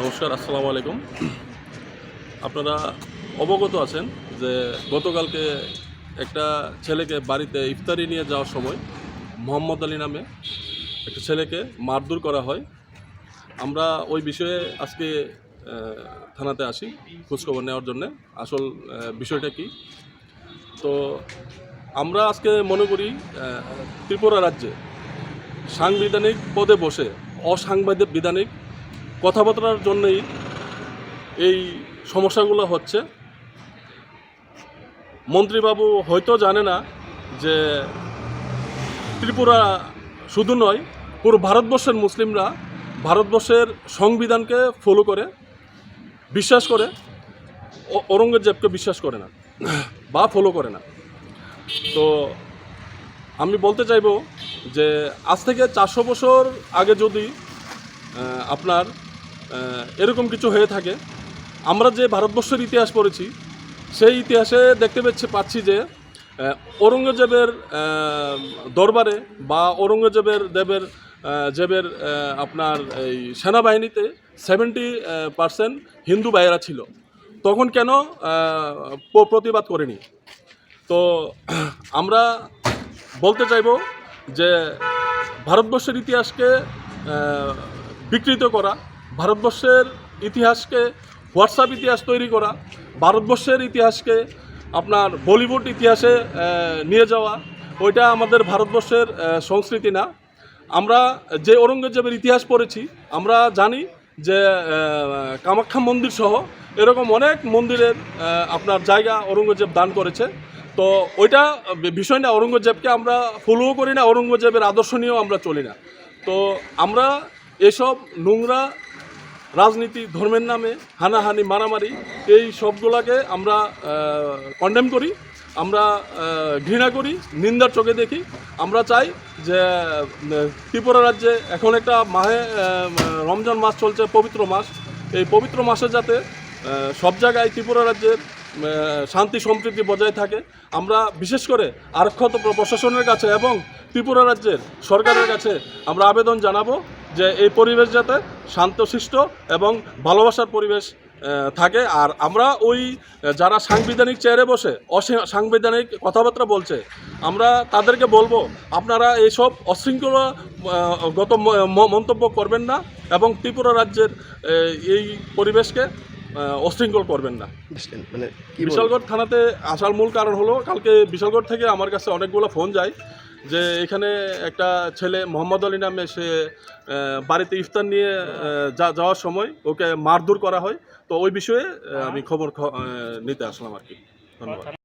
নমস্কার, আসসালামু আলাইকুম। আপনারা অবগত আছেন যে গতকালকে একটা ছেলেকে বাড়িতে ইফতারি নিয়ে যাওয়ার সময় মোহাম্মদ আলী নামে একটা ছেলেকে মারধর করা হয়। আমরা ওই বিষয়ে আজকে থানাতে আসি খোঁজখবর নেওয়ার জন্য। আসল বিষয়টা কি? তো আমরা আজকে মনে করি ত্রিপুরা রাজ্যে সাংবিধানিক পদে বসে অসাংবিধানিক বিধানিক কথাবার্তার জন্যই এই সমস্যাগুলো হচ্ছে। মন্ত্রীবাবু হয়তো জানে না যে ত্রিপুরা শুধু নয়, পুরো ভারতবর্ষের মুসলিমরা ভারতবর্ষের সংবিধানকে ফলো করে, বিশ্বাস করে ঔরঙ্গজেবকে বিশ্বাস করে না, বা ফলো করে না। তো আমি বলতে চাইব যে আজ থেকে চারশো বছর আগে যদি আপনার এরকম কিছু হয়ে থাকে। আমরা যে ভারতবর্ষের ইতিহাস পড়েছি, সেই ইতিহাসে দেখতে পাচ্ছি পাচ্ছি যে ঔরঙ্গজেবের দরবারে বা ঔরঙ্গজেবের দেবের জেবের আপনার এই সেনাবাহিনীতে সেভেন্টি পার্সেন্ট হিন্দু ভাইয়েরা ছিল। তখন কেন প্রতিবাদ করেনি? তো আমরা বলতে চাইব যে, ভারতবর্ষের ইতিহাসকে বিকৃত করা ভারতবর্ষের ইতিহাসকে হোয়াটসঅ্যাপ ইতিহাস তৈরি করা, ভারতবর্ষের ইতিহাসকে আপনার বলিউড ইতিহাসে নিয়ে যাওয়া, ওইটা আমাদের ভারতবর্ষের সংস্কৃতি না। আমরা যে ঔরঙ্গজেবের ইতিহাস পড়েছি, আমরা জানি যে কামাখ্যা মন্দির সহ এরকম অনেক মন্দিরের আপনার জায়গা ঔরঙ্গজেব দান করেছে। তো ওইটা বিষয় না, ঔরঙ্গজেবকে আমরা ফলোও করি না, ঔরঙ্গজেবের আদর্শ নিয়েও আমরা চলি না। তো আমরা এসব নোংরা রাজনীতি, ধর্মের নামে হানাহানি, মারামারি, এই সবগুলাকে আমরা কন্ডেম করি, আমরা ঘৃণা করি, নিন্দার চোখে দেখি। আমরা চাই যে ত্রিপুরা রাজ্যে এখন একটা মাহে রমজান মাস চলছে, পবিত্র মাস। এই পবিত্র মাসে যাতে সব জায়গায় ত্রিপুরা রাজ্যের শান্তি, সম্প্রীতি বজায় থাকে। আমরা বিশেষ করে আরক্ষত প্রশাসনের কাছে এবং ত্রিপুরা রাজ্যের সরকারের কাছে আমরা আবেদন জানাব যে এই পরিবেশ যাতে শান্তশিষ্ট এবং ভালোবাসার পরিবেশ থাকে। আর আমরা ওই যারা সাংবিধানিক চেয়ারে বসে অসাংবিধানিক কথাবার্তা বলছে আমরা তাদেরকে বলব আপনারা এইসব অশৃঙ্খলা গত ম- ম- মন্তব্য করবেন না এবং ত্রিপুরা রাজ্যের এই পরিবেশকে অশৃঙ্খল করবেন না। মানে বিশালগড় থানাতে আসার মূল কারণ হলো কালকে বিশালগড় থেকে আমার কাছে অনেকগুলো ফোন যায়। যে এখানে একটা ছেলে মোহাম্মদ আলী নামে সে বাড়িতে ইফতার নিয়ে যা- যাওয়ার সময় ওকে মারধর করা হয়। তো ওই বিষয়ে আমি খবর নিতে আসলাম আর কি। ধন্যবাদ।